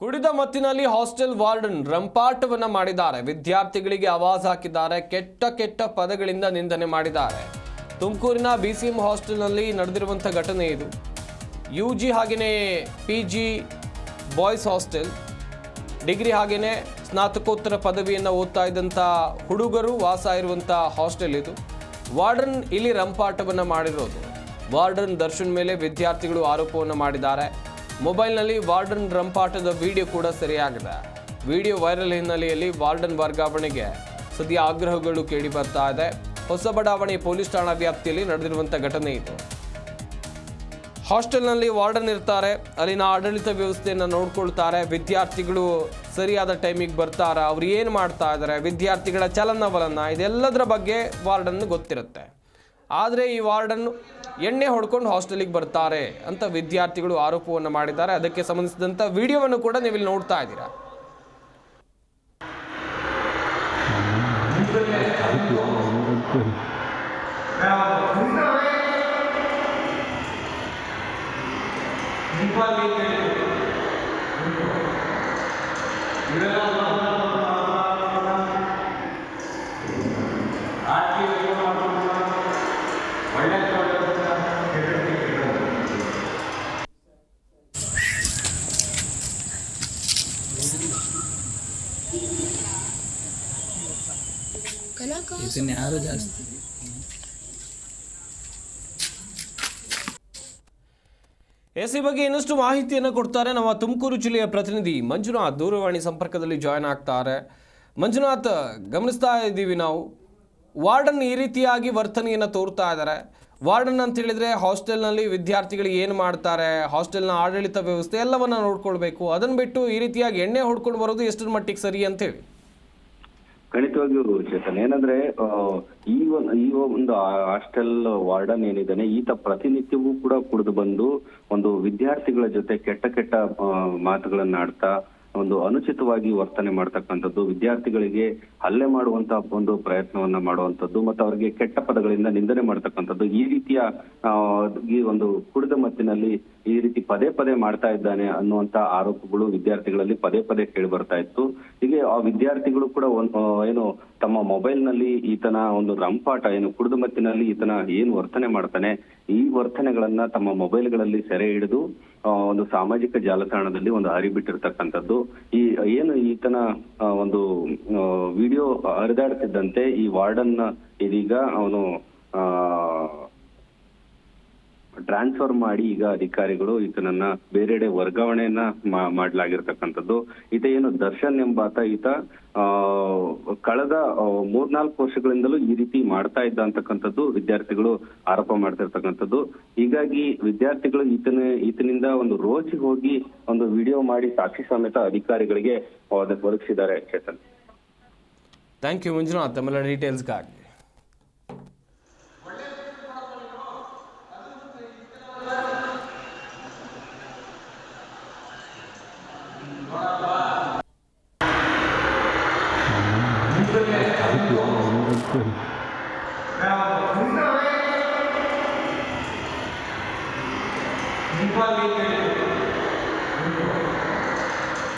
ಕುಡಿದ ಮತ್ತಿನಲ್ಲಿ hostel warden ರಂಪಾಟವನ್ನ ಮಾಡಿದ್ದಾರೆ. ವಿದ್ಯಾರ್ಥಿಗಳಿಗೆ ಆವಾಜ್ ಹಾಕಿದ್ದಾರೆ. ಕೆಟ್ಟ ಕೆಟ್ಟ ಪದಗಳಿಂದ ನಿಂದನೆ ಮಾಡಿದ್ದಾರೆ. ತುಮಕೂರಿನ ಬಿಸಿಎಂ ಹಾಸ್ಟೆಲ್ನಲ್ಲಿ ನಡೆದಿರುವಂಥ ಘಟನೆ ಇದು. ಯು ಜಿ ಹಾಗೆಯೇ P G boys hostel, degree ಹಾಗೆಯೇ ಸ್ನಾತಕೋತ್ತರ ಪದವಿಯನ್ನು ಓದ್ತಾ ಇದ್ದಂಥ ಹುಡುಗರು ವಾಸ ಇರುವಂಥ ಹಾಸ್ಟೆಲ್ ಇದು. ವಾರ್ಡನ್ ಇಲ್ಲಿ ರಂಪಾಟವನ್ನು ಮಾಡಿರೋದು. ವಾರ್ಡನ್ ದರ್ಶನ್ ಮೇಲೆ ವಿದ್ಯಾರ್ಥಿಗಳು ಆರೋಪವನ್ನು ಮಾಡಿದ್ದಾರೆ. ಮೊಬೈಲ್ನಲ್ಲಿ ವಾರ್ಡನ್ ರಂಪಾಟದ ವಿಡಿಯೋ ಕೂಡ ಸರಿಯಾಗಿದೆ. ವಿಡಿಯೋ ವೈರಲ್ ಹಿನ್ನೆಲೆಯಲ್ಲಿ ವಾರ್ಡನ್ ವರ್ಗಾವಣೆಗೆ ಸದ್ಯ ಆಗ್ರಹಗಳು ಕೇಳಿ ಬರ್ತಾ ಇದೆ. ಹೊಸ ಬಡಾವಣೆ ಪೊಲೀಸ್ ಠಾಣಾ ವ್ಯಾಪ್ತಿಯಲ್ಲಿ ನಡೆದಿರುವಂಥ ಘಟನೆ ಇದು. ಹಾಸ್ಟೆಲ್ನಲ್ಲಿ ವಾರ್ಡನ್ ಇರ್ತಾರೆ. ಅಲ್ಲಿನ ಆಡಳಿತ ವ್ಯವಸ್ಥೆಯನ್ನು ನೋಡ್ಕೊಳ್ತಾರೆ. ವಿದ್ಯಾರ್ಥಿಗಳು ಸರಿಯಾದ ಟೈಮಿಗೆ ಬರ್ತಾರ. ಅವ್ರು ಏನು ಮಾಡ್ತಾ ಇದ್ದಾರೆ ವಿದ್ಯಾರ್ಥಿಗಳ ಚಲನವಲನ, ಇದೆಲ್ಲದರ ಬಗ್ಗೆ ವಾರ್ಡನ್ ಗೊತ್ತಿರುತ್ತೆ. ಆದರೆ ಈ ವಾರ್ಡನ್ ಎಣ್ಣೆ ಹೊಡ್ಕೊಂಡು ಹಾಸ್ಟೆಲಿಗೆ ಬರ್ತಾರೆ ಅಂತ ವಿದ್ಯಾರ್ಥಿಗಳು ಆರೋಪವನ್ನು ಮಾಡಿದ್ದಾರೆ. ಅದಕ್ಕೆ ಸಂಬಂಧಿಸಿದಂಥ ವಿಡಿಯೋವನ್ನು ಕೂಡ ನೀವು ಇಲ್ಲಿ ನೋಡ್ತಾ ಇದ್ದೀರಾ? ಇದನ್ನ ಯಾರು ಜಾಸ್ತಿ? ಬಗ್ಗೆ ಇನ್ನಷ್ಟು ಮಾಹಿತಿಯನ್ನು ಕೊಡ್ತಾರೆ ನಮ್ಮ ತುಮಕೂರು ಜಿಲ್ಲೆಯ ಪ್ರತಿನಿಧಿ ಮಂಜುನಾಥ್ ದೂರವಾಣಿ ಸಂಪರ್ಕದಲ್ಲಿ ಜಾಯ್ನ್ ಆಗ್ತಾರೆ. ಮಂಜುನಾಥ್, ಗಮನಿಸ್ತಾ ಇದ್ದೀವಿ ನಾವು. ವಾರ್ಡನ್ ಈ ರೀತಿಯಾಗಿ ವರ್ತನೆಯನ್ನು ತೋರ್ತಾ ಇದ್ದಾರೆ ವಾರ್ಡನ್ ಅಂತ ಹೇಳಿದರೆ ಹಾಸ್ಟೆಲ್ನಲ್ಲಿ ವಿದ್ಯಾರ್ಥಿಗಳು ಏನು ಮಾಡ್ತಾರೆ, ಹಾಸ್ಟೆಲ್ನ ಆಡಳಿತ ವ್ಯವಸ್ಥೆ ಎಲ್ಲವನ್ನು ನೋಡ್ಕೊಳ್ಬೇಕು ಅದನ್ನು ಬಿಟ್ಟು ಈ ರೀತಿಯಾಗಿ ಎಣ್ಣೆ ಹೊಡ್ಕೊಂಡು ಬರೋದು ಎಷ್ಟರ ಮಟ್ಟಿಗೆ ಸರಿ ಅಂತೇಳಿ. ಖಂಡಿತವಾಗಿಯೂ ಚೇತನ್, ಏನಂದ್ರೆ ಈ ಒಂದು ಈ ಒಂದು ಹಾಸ್ಟೆಲ್ ವಾರ್ಡನ್ ಏನಿದ್ದಾನೆ, ಈತ ಪ್ರತಿನಿತ್ಯವೂ ಕೂಡ ಕುಡಿದು ಬಂದು ಒಂದು ವಿದ್ಯಾರ್ಥಿಗಳ ಜೊತೆ ಕೆಟ್ಟ ಕೆಟ್ಟ ಮಾತುಗಳನ್ನ ಆಡ್ತಾ ಒಂದು ಅನುಚಿತವಾಗಿ ವರ್ತನೆ ಮಾಡ್ತಕ್ಕಂಥದ್ದು, ವಿದ್ಯಾರ್ಥಿಗಳಿಗೆ ಹಲ್ಲೆ ಮಾಡುವಂತ ಒಂದು ಪ್ರಯತ್ನವನ್ನ ಮಾಡುವಂತದ್ದು ಮತ್ತೆ ಅವರಿಗೆ ಕೆಟ್ಟ ಪದಗಳಿಂದ ನಿಂದನೆ ಮಾಡ್ತಕ್ಕಂಥದ್ದು, ಈ ರೀತಿಯ ಈ ಒಂದು ಕುಡಿದ ಮತ್ತಿನಲ್ಲಿ ಈ ರೀತಿ ಪದೇ ಪದೇ ಮಾಡ್ತಾ ಇದ್ದಾನೆ ಅನ್ನುವಂತ ಆರೋಪಗಳು ವಿದ್ಯಾರ್ಥಿಗಳಲ್ಲಿ ಪದೇ ಪದೇ ಕೇಳಿ ಬರ್ತಾ ಇತ್ತು. ಹೀಗೆ ಆ ವಿದ್ಯಾರ್ಥಿಗಳು ಕೂಡ ಏನು ತಮ್ಮ ಮೊಬೈಲ್ನಲ್ಲಿ ಈತನ ಒಂದು ರಂಪಾಟ, ಏನು ಕುಡಿದು ಮತ್ತಿನಲ್ಲಿ ಈತನ ಏನು ವರ್ತನೆ ಮಾಡ್ತಾನೆ, ಈ ವರ್ತನೆಗಳನ್ನ ತಮ್ಮ ಮೊಬೈಲ್ಗಳಲ್ಲಿ ಸೆರೆ ಹಿಡಿದು ಒಂದು ಸಾಮಾಜಿಕ ಜಾಲತಾಣದಲ್ಲಿ ಒಂದು ಹರಿಬಿಟ್ಟಿರ್ತಕ್ಕಂಥದ್ದು ಈ, ಏನು ಈತನ ಒಂದು ವಿಡಿಯೋ ಹರಿದಾಡ್ತಿದ್ದಂತೆ ಈ ವಾರ್ಡನ್ ಇದೀಗ ಅವನು, ಆ ಟ್ರಾನ್ಸ್ಫರ್ ಮಾಡಿ ಈಗ ಅಧಿಕಾರಿಗಳು ಈತನನ್ನ ಬೇರೆಡೆ ವರ್ಗಾವಣೆಯನ್ನ ಮಾಡಲಾಗಿರ್ತಕ್ಕಂಥದ್ದು. ಈತ ಏನು ದರ್ಶನ್ ಎಂಬಾತ ಈತ, ಆ, ಕಳೆದ ಮೂರ್ನಾಲ್ಕು ವರ್ಷಗಳಿಂದಲೂ ಈ ರೀತಿ ಮಾಡ್ತಾ ಇದ್ದ ಅಂತಕ್ಕಂಥದ್ದು ವಿದ್ಯಾರ್ಥಿಗಳು ಆರೋಪ ಮಾಡ್ತಿರ್ತಕ್ಕಂಥದ್ದು. ಹೀಗಾಗಿ ವಿದ್ಯಾರ್ಥಿಗಳು ಈತನ, ಈತನಿಂದ ಒಂದು ರೋಜಿ ಹೋಗಿ ಒಂದು ವಿಡಿಯೋ ಮಾಡಿ ಸಾಕ್ಷಿ ಸಮೇತ ಅಧಿಕಾರಿಗಳಿಗೆ ಅದಕ್ಕೆ ಒದಗಿಸಿದ್ದಾರೆ, ಚೇತನ್. Thank you Manjunath ಡೀಟೇಲ್ಸ್ಗಾಗಿ